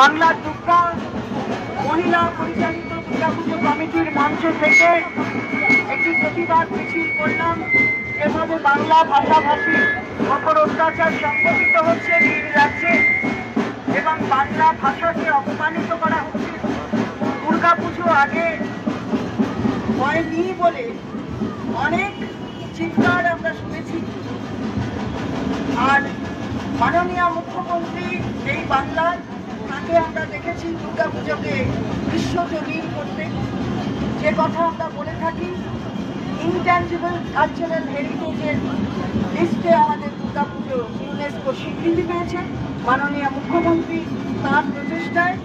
বাংলার দুর্গা, মহিলা পরিচালিত দুর্গাপুজো কমিটির মঞ্চ থেকে একটি প্রতিবাদ মিছিল করলাম। যেভাবে বাংলা ভাষাভাষীর ওপর অত্যাচার সংগঠিত হচ্ছে দিন যাচ্ছে এবং বাংলা ভাষাকে অপমানিত করা হচ্ছে। দুর্গাপুজো আগে হয়নি বলে অনেক চিৎকার আমরা শুনেছি। আর মাননীয় মুখ্যমন্ত্রী এই বাংলার তাকে আমরা দেখেছি দুর্গাপুজোকে বিশ্বজনীন করতে। যে কথা আমরা বলে থাকি ইনট্যাঞ্জিবল কালচারাল হেরিটেজের লিস্টে আমাদের দুর্গাপুজো ইউনেস্কো স্বীকৃতি পেয়েছে। মাননীয় মুখ্যমন্ত্রী তার প্রচেষ্টায়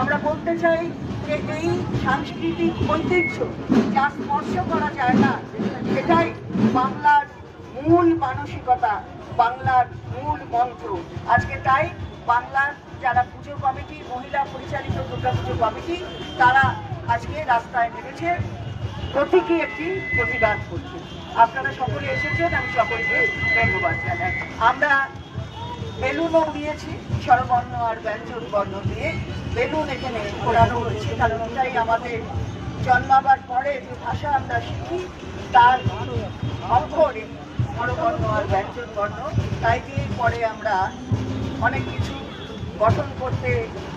আমরা বলতে চাই যে এই সাংস্কৃতিক ঐতিহ্য যা স্পর্শ করা যায় না এটাই বাংলার মূল মানসিকতা, বাংলার মূল মন্ত্র। আজকে তাই বাংলার যারা পুজো কমিটি, মহিলা পরিচালিত দুর্গা পুজো কমিটি, তারা আজকে রাস্তায় নেমেছে। প্রতীকী একটি প্রতিবাদ করছে। আপনারা সকলে এসেছেন, আমি সকলকে ধন্যবাদ জানাই। আমরা বেলুনও উড়িয়েছি স্বরবর্ণ আর ব্যঞ্জন বর্ণ দিয়ে। বেলুন এখানে ঘোরানো হয়েছে, কারণ এটাই আমাদের জন্মাবার পরে যে ভাষা আমরা শিখি, তার এই স্বরবর্ণ আর ব্যঞ্জন বর্ণ। তাই দিয়ে পরে আমরা অনেক কিছু গঠন করতে,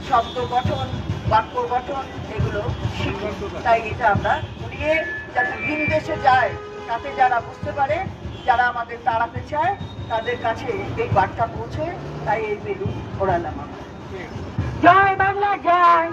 শব্দ গঠন, বাক্য গঠন, এগুলো শিখি। তাই এটা আমরা উড়িয়ে যাতে ভিন দেশে যায়, তাতে যারা বুঝতে পারে, যারা আমাদের তাড়াতে চায়, তাদের কাছে এই বার্তা পৌঁছে, তাই এই বেলুন ওড়ালাম আমরা। জয় বাংলা, জয়!